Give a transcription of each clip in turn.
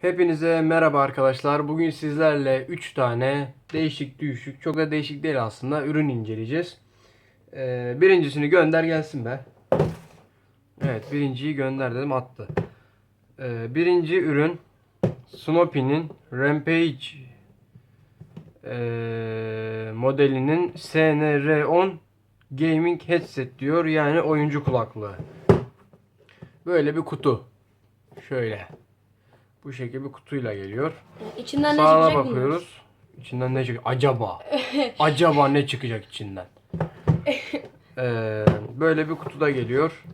Hepinize merhaba arkadaşlar. Bugün sizlerle 3 tane değişik düşük, çok da değişik değil aslında ürün inceleyeceğiz. Ee, birincisini gönder gelsin be. Evet birinciyi gönder dedim attı. Ee, birinci ürün Snoopy'nin Rampage ee, modelinin SNR10 Gaming Headset diyor. Yani oyuncu kulaklığı. Böyle bir kutu. Şöyle. Bu şekilde bir kutuyla geliyor. İçinden ne Sağına çıkacak bilmiyoruz. bakıyoruz. İçinden ne çıkacak? Acaba. Acaba ne çıkacak içinden? Ee, böyle bir kutuda geliyor.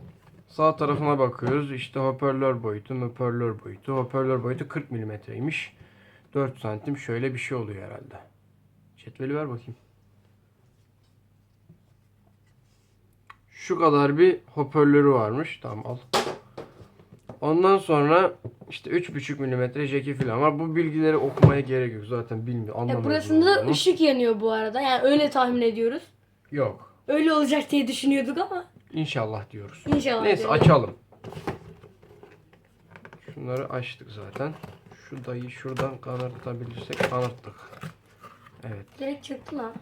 Sağ tarafına bakıyoruz. İşte hoparlör boyutu, hoparlör boyutu. Hoparlör boyutu 40 milimetreymiş. 4 santim şöyle bir şey oluyor herhalde. Cetveli ver bakayım. Şu kadar bir hoparlörü varmış. Tamam al. Ondan sonra işte 3,5 milimetre jeki falan var. Bu bilgileri okumaya gerek yok. Zaten bilmiyor. E, Anlamıyoruz. burasında da ışık yanıyor bu arada. Yani öyle tahmin ediyoruz. Yok. Öyle olacak diye düşünüyorduk ama İnşallah diyoruz. inşallah. Neyse diyorum. açalım. Şunları açtık zaten. Şu dayı şuradan kanırtabilirsek kanırttık. Evet. Direkt çıktı lan.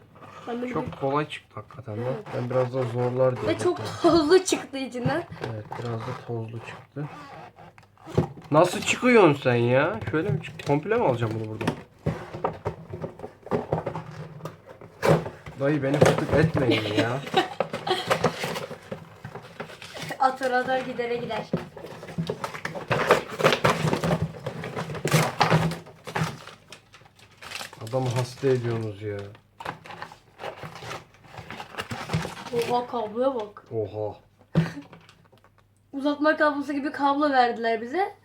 Ben böyle Çok kolay çıktı hakikaten de. Ben biraz da zorlar diye. Ve çok tozlu çıktı içinden. Evet biraz da tozlu çıktı. Nasıl çıkıyorsun sen ya? Şöyle mi çık? Komple mi alacağım bunu buradan? Dayı beni fıtık etmeyin ya. Atar atar gidere gider. Adamı hasta ediyorsunuz ya. Oha kabloya bak. Oha. Uzatma kablosu gibi kablo verdiler bize.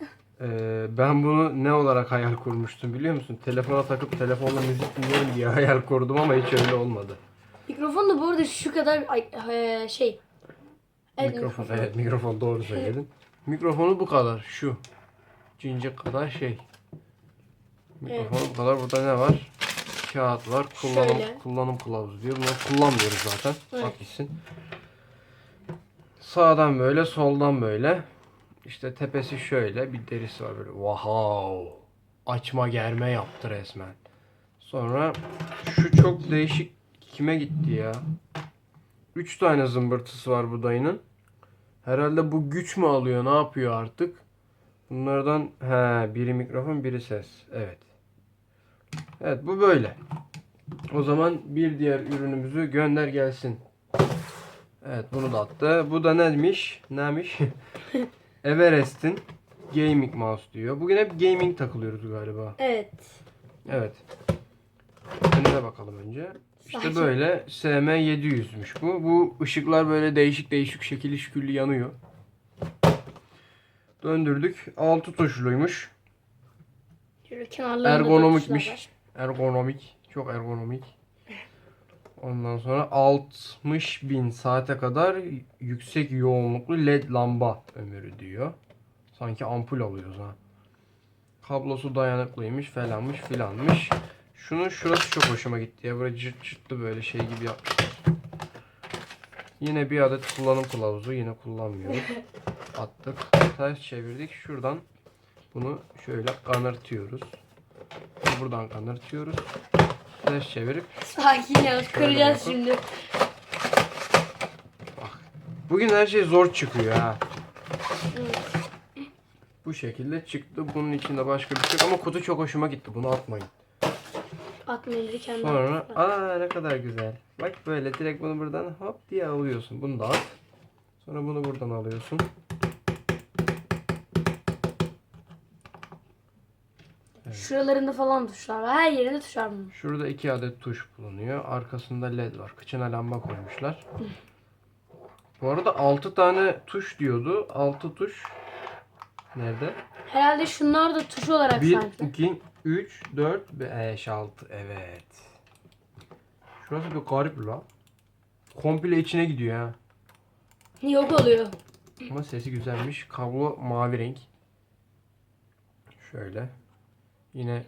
Ee, ben bunu ne olarak hayal kurmuştum biliyor musun? Telefona takıp telefonla müzik dinlerim diye hayal kurdum ama hiç öyle olmadı. Mikrofon da bu arada şu kadar ay, e, şey. Evet, mikrofon, evet mikrofon doğru söyledin. Mikrofonu bu kadar şu. Cincik kadar şey. Mikrofonu bu kadar. Burada ne var? Kağıt var. Kullanım, Şöyle. kullanım kılavuzu diyor. Bunu kullanmıyoruz zaten. Evet. Bak gitsin. Sağdan böyle, soldan böyle. İşte tepesi şöyle. Bir derisi var böyle. Wow. Açma germe yaptı resmen. Sonra şu çok değişik kime gitti ya? 3 tane zımbırtısı var bu dayının. Herhalde bu güç mü alıyor ne yapıyor artık? Bunlardan he biri mikrofon biri ses. Evet. Evet bu böyle. O zaman bir diğer ürünümüzü gönder gelsin. Evet bunu da attı. Bu da neymiş? Neymiş? Everest'in gaming mouse diyor. Bugün hep gaming takılıyoruz galiba. Evet. Evet. Önüne bakalım önce. İşte böyle SM700'müş bu. Bu ışıklar böyle değişik değişik şekilli şüküllü yanıyor. Döndürdük. 6 tuşluymuş. Şöyle kenarlarında da Ergonomikmiş. var. Ergonomik. Çok ergonomik. Ondan sonra 60 bin saate kadar yüksek yoğunluklu led lamba ömrü diyor. Sanki ampul alıyoruz ha. Kablosu dayanıklıymış falanmış filanmış. Şunun şurası çok hoşuma gitti ya. Böyle cırt cırtlı böyle şey gibi yapmışlar. Yine bir adet kullanım kılavuzu. Yine kullanmıyoruz. Attık. Ters çevirdik. Şuradan bunu şöyle kanırtıyoruz. Buradan kanırtıyoruz. Ters çevirip Sakin ya kıracağız yapalım. şimdi. Bugün her şey zor çıkıyor ha. Bu şekilde çıktı. Bunun içinde başka bir şey yok ama kutu çok hoşuma gitti. Bunu atmayın. Atmayın bir kendi Sonra atmasına. aa ne kadar güzel. Bak böyle direkt bunu buradan hop diye alıyorsun. Bunu da at. Sonra bunu buradan alıyorsun. Şuralarında falan tuşlar var. Her yerinde tuşlar var. Şurada iki adet tuş bulunuyor. Arkasında led var. Kıçına lamba koymuşlar. Bu arada 6 tane tuş diyordu. 6 tuş nerede? Herhalde şunlar da tuş olarak 1, sanki. 2, 3, 4, 5, 6. Evet. Şurası bir garip la. Komple içine gidiyor ha. Yok oluyor. Ama sesi güzelmiş. Kablo mavi renk. Şöyle. Yine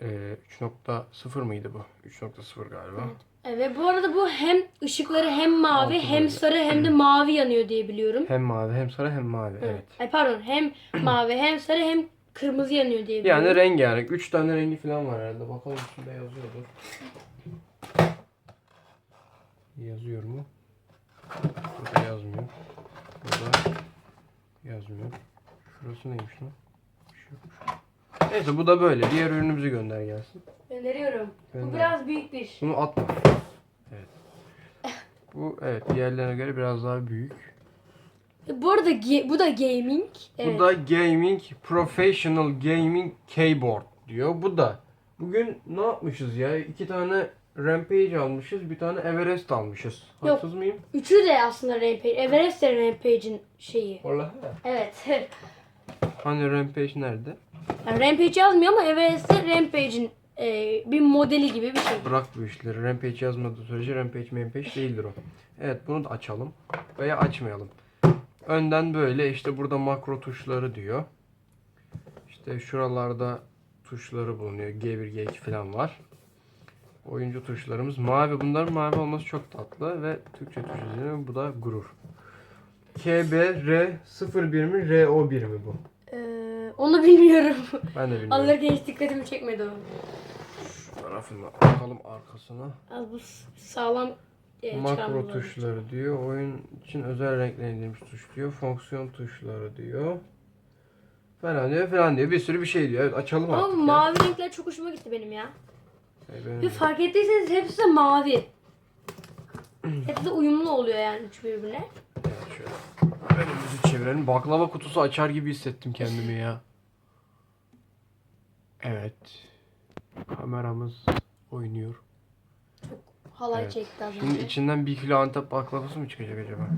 e, 3.0 mıydı bu? 3.0 galiba. Evet bu arada bu hem ışıkları hem mavi Altı hem böyle. sarı hem de mavi yanıyor diye biliyorum. Hem mavi hem sarı hem mavi. Evet. Ay pardon hem mavi hem sarı hem kırmızı yanıyor diye Yani biliyorum. rengarenk. 3 tane rengi falan var herhalde. Bakalım üstünde yazıyordur. Yazıyor mu? Burada yazmıyor. Burada yazmıyor. Şurası neymiş lan? Bir şey yokmuş. Neyse bu da böyle. Diğer ürünümüzü gönder gelsin. Öneriyorum. Bu Gönder. biraz büyük bir. Bunu atma. Evet. Bu evet diğerlerine göre biraz daha büyük. Bu arada bu da gaming. Evet. Bu da gaming professional gaming keyboard diyor. Bu da bugün ne yapmışız ya? İki tane Rampage almışız, bir tane Everest almışız. Yok. Haksız mıyım? Üçü de aslında Rampage. Everest de Rampage'in şeyi. Vallahi. Evet. Hani Rampage nerede? Yani Rampage yazmıyor ama Everest de Rampage'in e, bir modeli gibi bir şey. Bırak bu işleri. Rampage yazmadığı sürece Rampage Rampage değildir o. Evet bunu da açalım. Veya açmayalım. Önden böyle işte burada makro tuşları diyor. İşte şuralarda tuşları bulunuyor. G1, G2 falan var. Oyuncu tuşlarımız mavi. Bunların mavi olması çok tatlı ve Türkçe tuş üzerine bu da gurur. KBR 01 mi RO1 mi bu? Onu bilmiyorum. Ben de bilmiyorum. Alırken hiç dikkatimi çekmedi o. Şu tarafına bakalım arkasına. Az bu sağlam e, Makro tuşları diyor. Oyun için özel renklendirilmiş tuş diyor. Fonksiyon tuşları diyor. Falan diyor falan diyor. Bir sürü bir şey diyor. Evet açalım Ama artık ya. mavi renkler çok hoşuma gitti benim ya. Ee, benim de. fark ettiyseniz hepsi de mavi. hepsi de uyumlu oluyor yani üç birbirine. Evet, şöyle. Önümüzü çevirelim. Baklava kutusu açar gibi hissettim kendimi ya. Evet. Kameramız oynuyor. Halay Evet. çekti az Şimdi önce. içinden bir kilo Antep baklavası mı çıkacak acaba?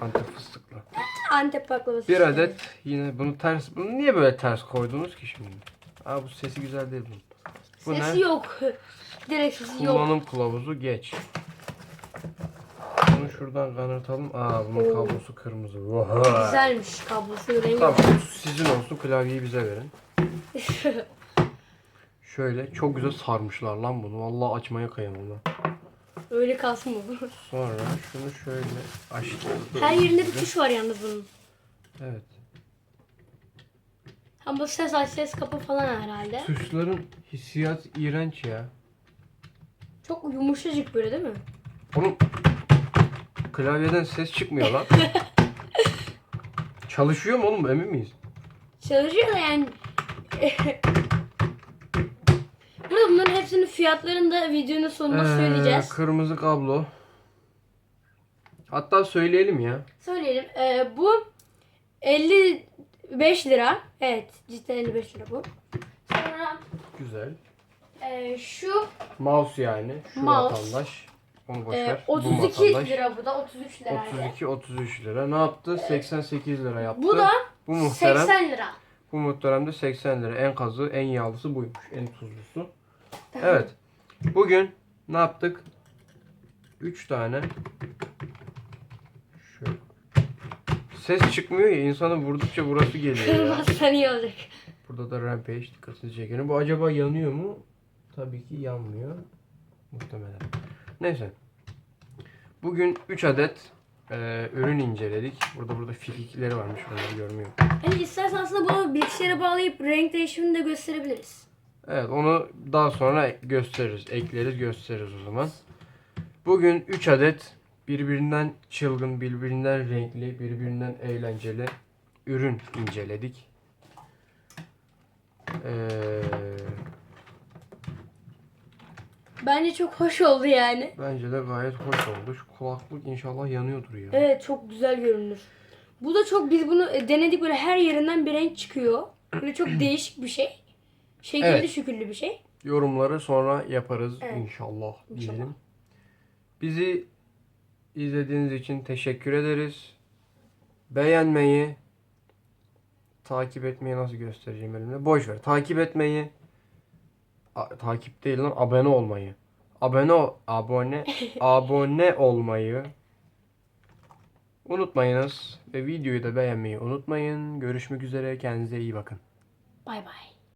Antep fıstıklı. Antep baklavası. Bir işte. adet yine bunu ters bunu niye böyle ters koydunuz ki şimdi? Aa bu sesi güzel değil bunun. Bu Sesi ne? yok. Direkt sesi yok. Kullanım kılavuzu geç. Bunu şuradan kanırtalım. Aa bunun Oo. kablosu kırmızı. Vay. Güzelmiş kablosu rengi. Tamam sizin olsun klavyeyi bize verin. Şöyle çok güzel sarmışlar lan bunu. Vallahi açmaya kıyamam. Öyle kalsın bu. Sonra şunu şöyle açtık. Her yerinde bir tuş var yalnız bunun. Evet. Bu ses aç ses kapı falan herhalde. Tuşların hissiyat iğrenç ya. Çok yumuşacık böyle değil mi? Oğlum klavyeden ses çıkmıyor lan. Çalışıyor mu oğlum emin miyiz? Çalışıyor da yani. Hepsinin fiyatlarını da videonun sonunda Ee, söyleyeceğiz. Kırmızı kablo. Hatta söyleyelim ya. Söyleyelim. Ee, bu 55 lira. Evet cidden 55 lira bu. Sonra Güzel. e, şu Mouse yani. Şu Mouse. vatandaş. Onu boş e, ver. Bu 32 vatandaş. lira bu da 33 lira. 32 33 lira. Ne yaptı? 88 lira yaptı. Bu da bu muhterem. 80 lira. Bu muhterem de 80 lira. En kazı, en yağlısı buymuş. En tuzlusu. Evet. Bugün ne yaptık? 3 tane şöyle. Ses çıkmıyor ya insanı vurdukça burası geliyor ya. Kırmazsan iyi olacak. Burada da Rampage dikkatini çekiyor. Bu acaba yanıyor mu? Tabii ki yanmıyor. Muhtemelen. Neyse. Bugün 3 adet e, ürün inceledik. Burada burada filikleri varmış. Onları görmüyorum. Hani istersen aslında bunu bilgisayara bağlayıp renk değişimini de gösterebiliriz. Evet onu daha sonra gösteririz. Ekleriz gösteririz o zaman. Bugün 3 adet birbirinden çılgın, birbirinden renkli, birbirinden eğlenceli ürün inceledik. Ee, Bence çok hoş oldu yani. bence de gayet hoş oldu. Şu kulaklık inşallah yanıyordur ya. Evet çok güzel görünür. Bu da çok biz bunu e, denedik böyle her yerinden bir renk çıkıyor. Böyle çok değişik bir şey. Şekilli Evet. şükürlü bir şey. Yorumları sonra yaparız Evet. inşallah İnşallah. diyelim. Bizi izlediğiniz için teşekkür ederiz. Beğenmeyi, takip etmeyi nasıl göstereceğim elimde? Boş ver. Takip etmeyi, a- takip değil lan abone olmayı. Abone ol- abone abone olmayı unutmayınız ve videoyu da beğenmeyi unutmayın. Görüşmek üzere. Kendinize iyi bakın. Bay bay.